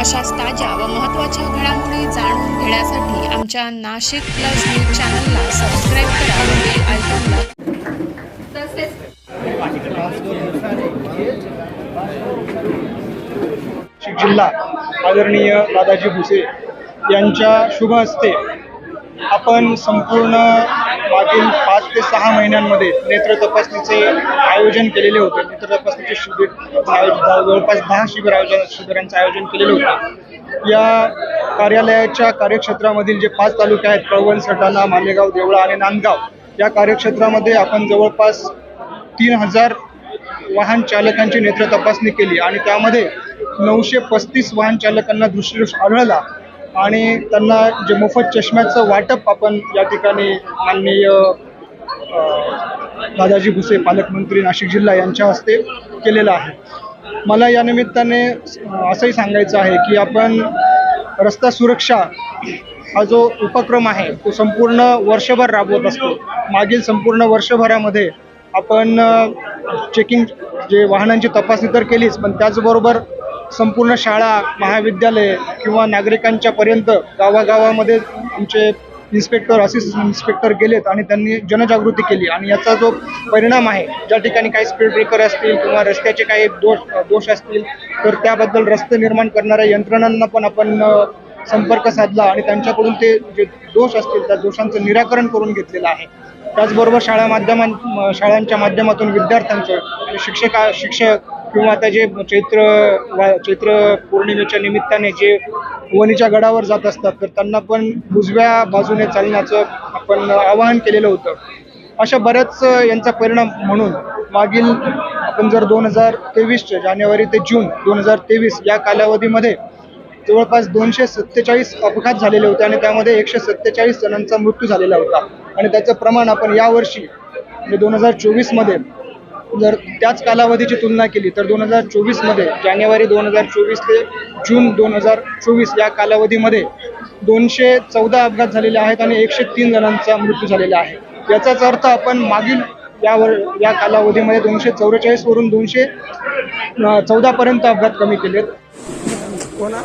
अशाच ताज्या व महत्त्वाच्या घडामोडी जाणून घेण्यासाठी आमच्या नाशिक प्लस न्यूज चॅनलला सबस्क्राईब करा बेल आयकॉनला नाशिक जिल्हा आदरणीय दादाजी भुसे यांच्या शुभ हस्ते आपण संपूर्ण मागील पाच ते सहा महिन्यांमध्ये नेत्र तपासणीचे आयोजन केलेले होते. नेत्र तपासणीचे शिबिर जवळपास दहा शिबिर आयोजन शिबिरांचं आयोजन केलेलं होतं. या कार्यालयाच्या कार्यक्षेत्रामधील जे पाच तालुके आहेत कळवण सटाणा मालेगाव देवळा आणि नांदगाव या कार्यक्षेत्रामध्ये आपण जवळपास तीन हजार वाहन चालकांची नेत्र तपासणी केली आणि त्यामध्ये नऊशे पस्तीस वाहन चालकांना दृष्टीदोष आढळला. आणि त्यांना जे मोफत चष्म्याचं वाटप आपण या ठिकाणी माननीय दादाजी भुसे पालकमंत्री नाशिक जिल्हा यांच्या हस्ते केलेलं आहे. मला या निमित्ताने असंही सांगायचं आहे की आपण रस्ता सुरक्षा हा जो उपक्रम आहे तो संपूर्ण वर्षभर राबवत असतो. मागील संपूर्ण वर्षभरामध्ये आपण चेकिंग जे वाहनांची तपासणी तर केलीच पण त्याचबरोबर संपूर्ण शाळा महाविद्यालय किंवा नागरिकांच्या पर्यंत गावागावामध्ये आमचे इन्स्पेक्टर असिस्टंट इन्स्पेक्टर गेलेत आणि त्यांनी जनजागृती केली. आणि याचा जो परिणाम आहे ज्या ठिकाणी काही स्पीड ब्रेकर असतील किंवा रस्त्याचे काही दोष दोष असतील तर त्याबद्दल रस्ते निर्माण करणाऱ्या यंत्रणांना पण आपण संपर्क साधला आणि त्यांच्याकडून ते जे दोष असतील त्या दोषांचं निराकरण करून घेतलेलं आहे. त्याचबरोबर शाळा माध्यमां शाळांच्या माध्यमातून विद्यार्थ्यांचं शिक्षका शिक्षक किंवा आता जे चैत्र चैत्र पौर्णिमेच्या निमित्ताने जे वणीच्या गडावर जात असतात तर त्यांना पण उजव्या बाजूने चालण्याचं आपण आवाहन केलेलं होतं. अशा बऱ्याच यांचा परिणाम म्हणून मागील आपण जर दोन हजार तेवीसचे जानेवारी ते जून दोन हजार तेवीस या कालावधीमध्ये जवळपास दोनशे सत्तेचाळीस अपघात झालेले होते आणि त्यामध्ये एकशे सत्तेचाळीस जणांचा मृत्यू झालेला होता. आणि त्याचं प्रमाण आपण यावर्षी म्हणजे दोन हजार चोवीसमध्ये जर त्याच कालावधीची तुलना केली तर दोन हजार चोवीसमध्ये जानेवारी दोन हजार चोवीस ते जून दोन हजार चोवीस या कालावधीमध्ये दोनशे चौदा अपघात झालेले आहेत आणि एकशे तीन जणांचा मृत्यू झालेला आहे. याचाच अर्थ आपण मागील यावर या कालावधीमध्ये दोनशे चौवेचाळीसवरून दोनशे चौदापर्यंत अपघात कमी केलेत. कोणा?